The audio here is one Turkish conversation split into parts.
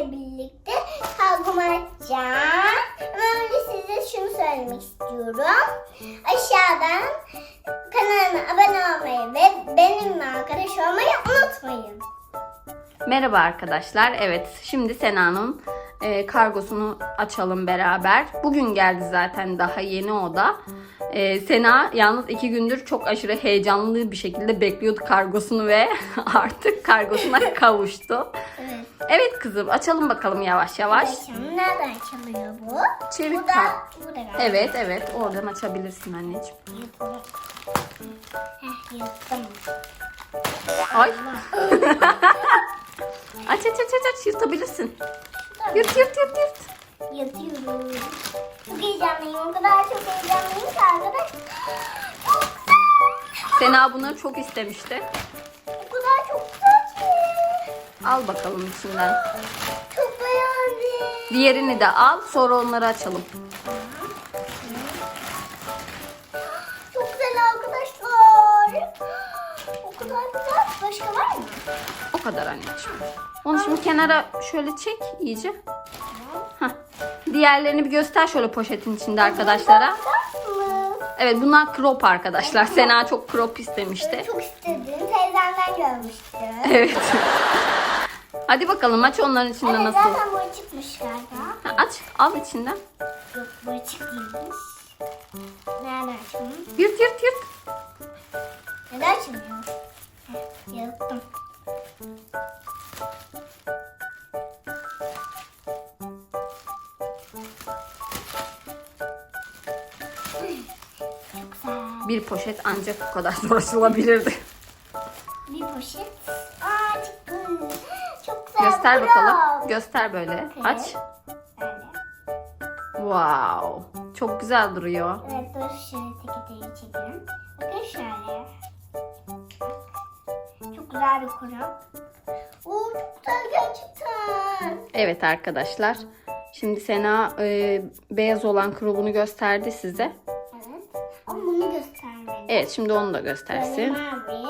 sizlerle birlikte kargomu açacağım. Ama önce size şunu söylemek istiyorum. Aşağıdan kanalıma abone olmayı ve benimle arkadaş olmayı unutmayın. Merhaba arkadaşlar. Evet, şimdi Sena'nın e, kargosunu açalım beraber. Bugün geldi zaten daha yeni o da. E, Sena yalnız iki gündür çok aşırı heyecanlı bir şekilde bekliyordu kargosunu ve artık kargosuna kavuştu. Evet. Kızım açalım bakalım yavaş yavaş. Nereden açılıyor bu? Çevir Bu da, bu da. Evet evet oradan açabilirsin anneciğim. Heh. Ay. aç aç aç aç yırtabilirsin. Yırt yırt yırt yırt. Yatıyorum. Çok heyecanlıyım. O kadar çok heyecanlıyım ki arkadaş. Sena bunları çok istemişti. Al bakalım içinden. Çok beğendim. Diğerini de al sonra onları açalım. Çok güzel arkadaşlar. O kadar güzel. Başka var mı? O kadar anneciğim. Onu şimdi kenara şöyle çek iyice. Hah. Diğerlerini bir göster şöyle poşetin içinde arkadaşlara. Evet bunlar crop arkadaşlar. Sena çok crop istemişti. Çok istedim. Teyzemden görmüştüm. Evet. Hadi bakalım aç onların içinde Evet, nasıl. zaten bu çıkmış galiba. Ha, aç al içinden. Yok bu açık değilmiş. Nereden açayım? Yırt yırt yırt. Neden açmıyor? Güzel. Bir poşet ancak bu kadar zor açılabilirdi. Göster bakalım. Göster böyle. Evet. Aç. Böyle. Wow. Çok güzel duruyor. Evet dur şöyle teki çekelim. Bakın şöyle. Çok güzel bir kuru. Oo çok güzel gerçekten. Evet arkadaşlar. Şimdi Sena e, beyaz olan krobunu gösterdi size. Evet. Ama bunu göstermedi. Evet şimdi onu da Böyle göstersin. mavi.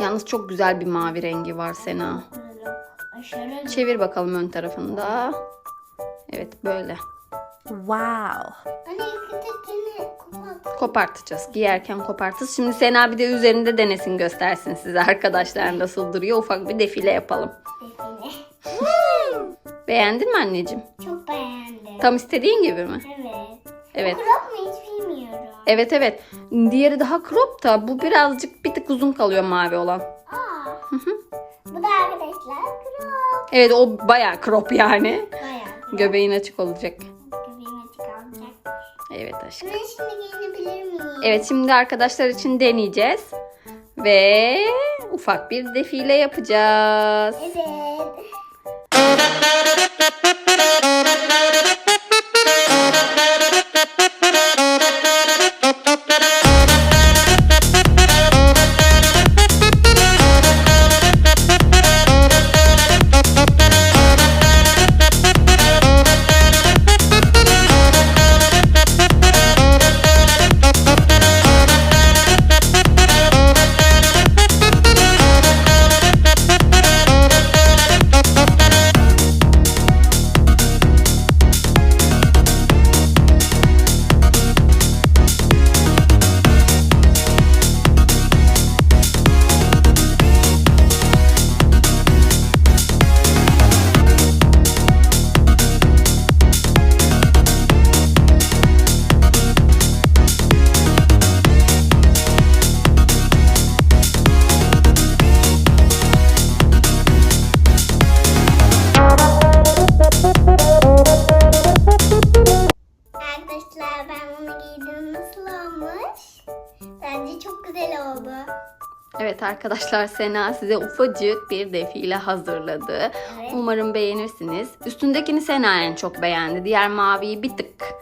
Yalnız çok güzel bir mavi rengi var Sena. Aşırı Çevir bakalım ön tarafında. Evet böyle. Wow. Kopartacağız. Giyerken kopartacağız. Şimdi Sena bir de üzerinde denesin göstersin size arkadaşlar nasıl duruyor. Ufak bir defile yapalım. Define. Beğendin mi anneciğim? Çok beğendim. Tam istediğin gibi mi? Evet. Evet. Crop mu hiç bilmiyorum. Evet evet. Diğeri daha crop da bu birazcık bir tık uzun kalıyor mavi olan. Aa. Bu da arkadaşlar crop. Evet o bayağı crop yani. Bayağı. Göbeğin açık olacak. Göbeğim açık kalacak. Evet aşkım. Ben şimdi giyinebilir miyim? Evet şimdi arkadaşlar için deneyeceğiz. Ve ufak bir defile yapacağız. Evet. Güzel oldu. Evet arkadaşlar Sena size ufacık bir defile hazırladı. Evet. Umarım beğenirsiniz. Üstündekini Sena en çok beğendi. Diğer maviyi bir tık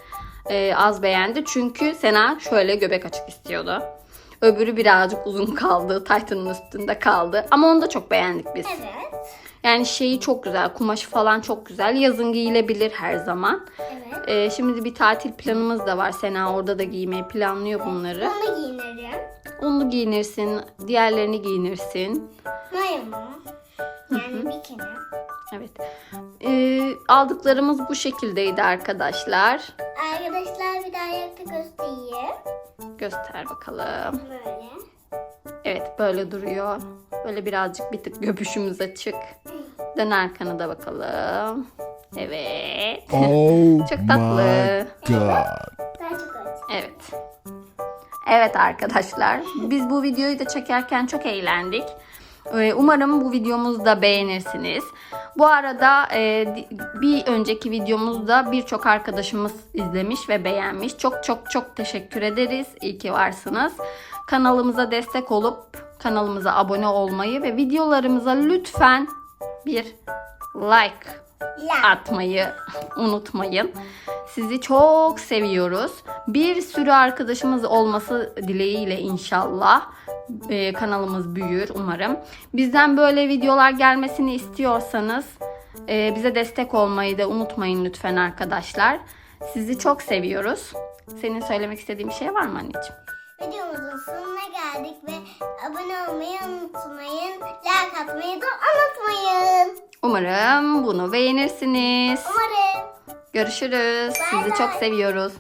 e, az beğendi. Çünkü Sena şöyle göbek açık istiyordu. Öbürü birazcık uzun kaldı. Titan'ın üstünde kaldı. Ama onu da çok beğendik biz. Evet. Yani şeyi çok güzel. Kumaşı falan çok güzel. Yazın giyilebilir her zaman. Evet. E, şimdi bir tatil planımız da var. Sena orada da giymeyi planlıyor bunları. Onu giyinirim. Onu giyinirsin. Diğerlerini giyinirsin. Maya mı? Yani bir kenar. Evet. Ee, aldıklarımız bu şekildeydi arkadaşlar. Arkadaşlar bir daha ayakta göstereyim. Göster bakalım. Böyle. Evet böyle duruyor. Böyle birazcık bir tık göbüşümüz açık. Dön arkanı da bakalım. Evet. Oh Çok tatlı. my god. Daha çok aç. Evet. Evet arkadaşlar. Biz bu videoyu da çekerken çok eğlendik. Ee, Umarım bu videomuzu da beğenirsiniz. Bu arada e, bir önceki videomuzda birçok arkadaşımız izlemiş ve beğenmiş. Çok çok çok teşekkür ederiz. İyi ki varsınız. Kanalımıza destek olup kanalımıza abone olmayı ve videolarımıza lütfen bir like. Atmayı unutmayın. Sizi çok seviyoruz. Bir sürü arkadaşımız olması dileğiyle inşallah e, kanalımız büyür umarım. Bizden böyle videolar gelmesini istiyorsanız e, bize destek olmayı da unutmayın lütfen arkadaşlar. Sizi çok seviyoruz. Senin söylemek istediğin bir şey var mı anneciğim? Videomuzun sonuna geldik ve abone olmayı unutmayın. Like atmayı da unutmayın. Umarım bunu beğenirsiniz. Umarım. Görüşürüz. Bay Sizi bay. çok seviyoruz.